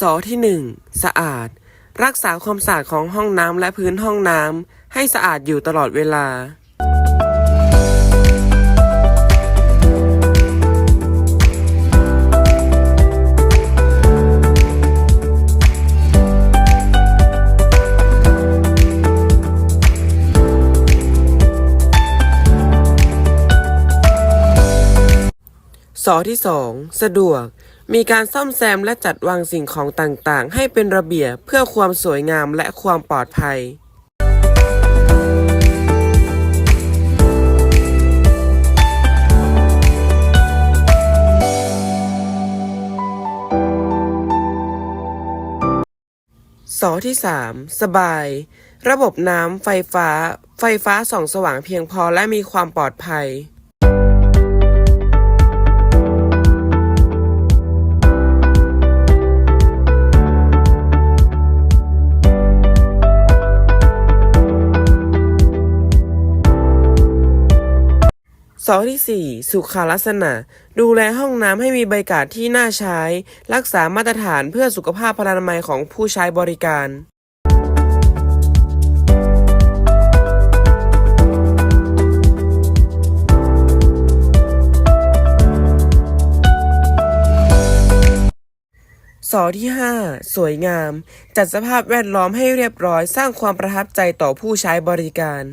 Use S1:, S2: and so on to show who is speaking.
S1: สอที่หนึ่งสะอาด รักษาความสะอาดของห้องน้ำและพื้นห้องน้ำให้สะอาดอยู่ตลอดเวลา สอที่ 2 สะดวก มีการซ่อมแซมและจัดวางสิ่งของต่างๆ ให้เป็นระเบียบเพื่อความสวยงามและความปลอดภัยสอที่ 3 สบาย ระบบน้ำไฟฟ้า ไฟฟ้าส่องสว่างเพียงพอและมีความปลอดภัย สอที่4สุขาลักษณะ ดูแลห้องน้ำให้มีบรรยากาศที่น่าใช้ รักษามาตรฐานเพื่อสุขภาพพลานามัยของผู้ใช้บริการสอที่ 5 สวยงาม จัดสภาพแวดล้อมให้เรียบร้อยสร้างความประทับใจต่อผู้ใช้บริการ